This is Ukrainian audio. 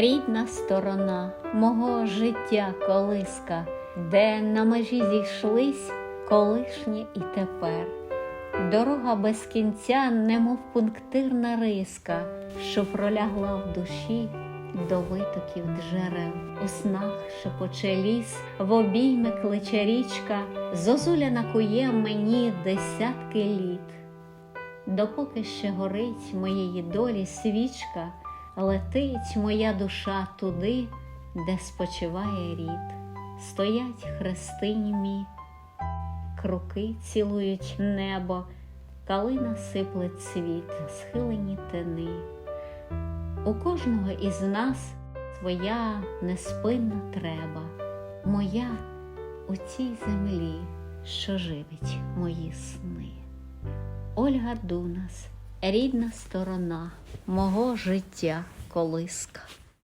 рідна сторона мого життя колиска, де на межі зійшлись колишнє і тепер. Дорога без кінця, немов пунктирна риска, що пролягла в душі до витоків джерел. У снах шепоче ліс, в обійми кличе річка, зозуля накує мені десятки літ. Допоки ще горить моєї долі свічка, летить моя душа туди, де спочиває рід. Стоять хрести німі, круки цілують небо, калина сипле цвіт, схилені тени. У кожного із нас своя неспинна треба, моя у цій землі, що живить мої сни. Ольга Дунас, рідна сторона мого життя колиска.